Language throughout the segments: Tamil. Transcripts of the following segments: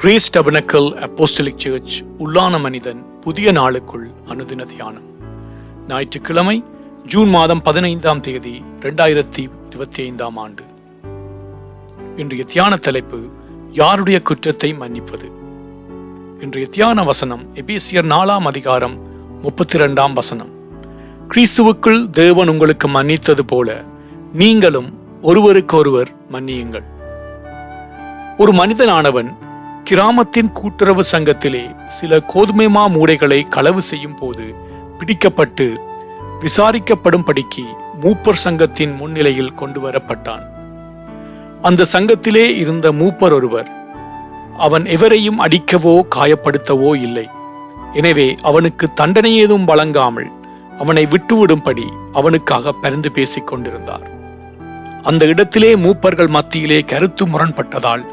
கிரேஸ் டபனக்கல் அப்போஸ்டலிக் சர்ச் உள்ளான மனிதன் புதிய நாளுக்குள் அனுதின தியானம். ஞாயிற்றுக்கிழமை ஜூன் மாதம் பதினைந்தாம் தேதி இரண்டாயிரத்தி இருபத்தி ஐந்தாம் ஆண்டு. இன்றைய தியான தலைப்பு யாருடைய குற்றத்தை மன்னிப்பது? இன்றைய தியான வசனம் எபேசியர் நாலாம் அதிகாரம் முப்பத்தி இரண்டாம் வசனம். கிறிஸ்துவுக்குள் தேவன் உங்களுக்கு மன்னித்தது போல நீங்களும் ஒருவருக்கொருவர் மன்னியுங்கள். ஒரு மனிதனானவன் கிராமத்தின் கூட்டுறவு சங்கத்திலே சில கோதுமை மா மூடைகளை களவு செய்யும் போது பிடிக்கப்பட்டு விசாரிக்கப்படும்படிக்கு மூப்பர் சங்கத்தின் முன்னிலையில் கொண்டு வரப்பட்டான். அந்த சங்கத்திலே இருந்த மூப்பர் ஒருவர் அவன் எவரையும் அடிக்கவோ காயப்படுத்தவோ இல்லை. எனவே அவனுக்கு தண்டனை ஏதும் வழங்காமல் அவனை விட்டுவிடும்படி அவனுக்காக பரிந்து பேசிக் கொண்டிருந்தார். அந்த இடத்திலே மூப்பர்கள் மத்தியிலே கருத்து முரண்பட்டதால்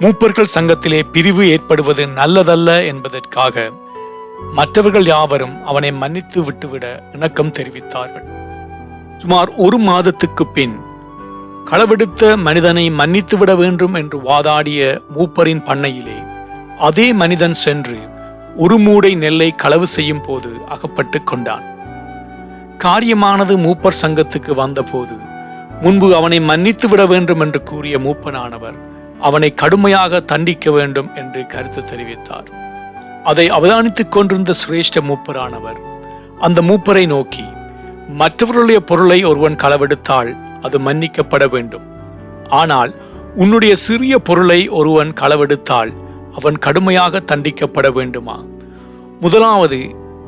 மூப்பர்கள் சங்கத்திலே பிரிவு ஏற்படுவது நல்லதல்ல என்பதற்காக மற்றவர்கள் யாவரும் அவனை மன்னித்து விட்டுவிட இணக்கம் தெரிவித்தார்கள். சுமார் ஒரு மாதத்துக்கு பின் களவெடுத்த மனிதனை மன்னித்து விட வேண்டும் என்று வாதாடிய மூப்பரின் பண்ணையிலே அதே மனிதன் சென்று ஒரு மூடை நெல்லை களவு செய்யும் போது அகப்பட்டு கொண்டான். காரியமானது மூப்பர் சங்கத்துக்கு வந்தபோது முன்பு அவனை மன்னித்து விட வேண்டும் என்று கூறிய மூப்பனானவர் அவனை கடுமையாக தண்டிக்க வேண்டும் என்று கருத்து தெரிவித்தார். அதை அவதானித்துக் கொண்டிருந்த சிரேஷ்ட மூப்பரானவர் அந்த மூப்பரை நோக்கி மற்றவர்களுடைய பொருளை ஒருவன் களவெடுத்தால் அது மன்னிக்கப்பட வேண்டும். ஆனால் உன்னுடைய சிறிய பொருளை ஒருவன் களவெடுத்தால் அவன் கடுமையாக தண்டிக்கப்பட வேண்டுமா? முதலாவது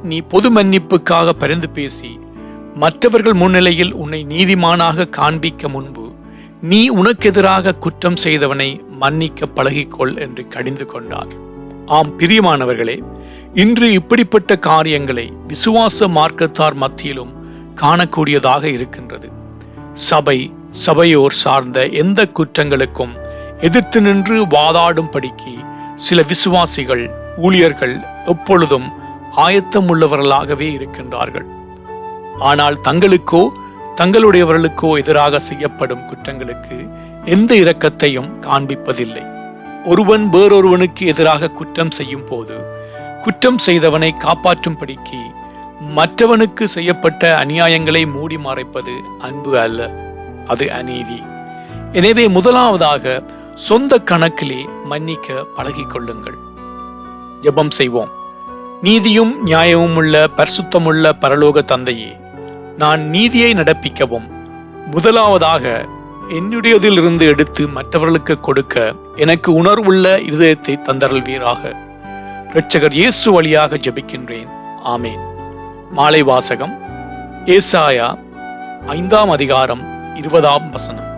நீ பொது மன்னிப்புக்காக பரிந்து பேசி மற்றவர்கள் முன்னிலையில் உன்னை நீதிமானாக காண்பிக்க முன்பு நீ உனக்கு எதிராக குற்றம் செய்தவனை மன்னிக்க பழகிக்கொள் என்று கடிந்து கொண்டார். ஆம் பிரியமானவர்களே இன்று இப்படிப்பட்ட காரியங்களை விசுவாச மார்க்கத்தார் மத்தியிலும் காணக்கூடியதாக இருக்கின்றது. சபை சபையோர் சார்ந்த எந்த குற்றங்களுக்கும் எதிர்த்து நின்று வாதாடும்படிக்கு சில விசுவாசிகள் ஊழியர்கள் எப்பொழுதும் ஆயத்தம் உள்ளவர்களாகவே இருக்கின்றார்கள். ஆனால் தங்களுக்கோ தங்களுடையவர்களுக்கோ எதிராக செய்யப்படும் குற்றங்களுக்கு எந்த இரக்கத்தையும் காண்பிப்பதில்லை. ஒருவன் வேறொருவனுக்கு எதிராக குற்றம் செய்யும் போது குற்றம் செய்தவனை காப்பாற்றும்படிக்கு மற்றவனுக்கு செய்யப்பட்ட அநியாயங்களை மூடி மறைப்பது அன்பு அல்ல அது அநீதி. எனவே முதலாவதாக சொந்த கணக்கிலே மன்னிக்க பழகிக் கொள்ளுங்கள் ஜெபம் செய்வோம். நீதியும் நியாயமும் உள்ள பரிசுத்தமுள்ள பரலோக தந்தையே நான் நீதியை நடப்பிக்கவும். முதலாவதாக என்னுடையதிலிருந்து எடுத்து மற்றவர்களுக்கு கொடுக்க எனக்கு உணர்வுள்ள இருதயத்தை தந்தருள்வீராக. இரட்சகர் இயேசு வழியாக ஜெபிக்கின்றேன். ஆமேன். மாலை வாசகம். ஏசாயா ஐந்தாம் அதிகாரம் இருபதாம் வசனம்.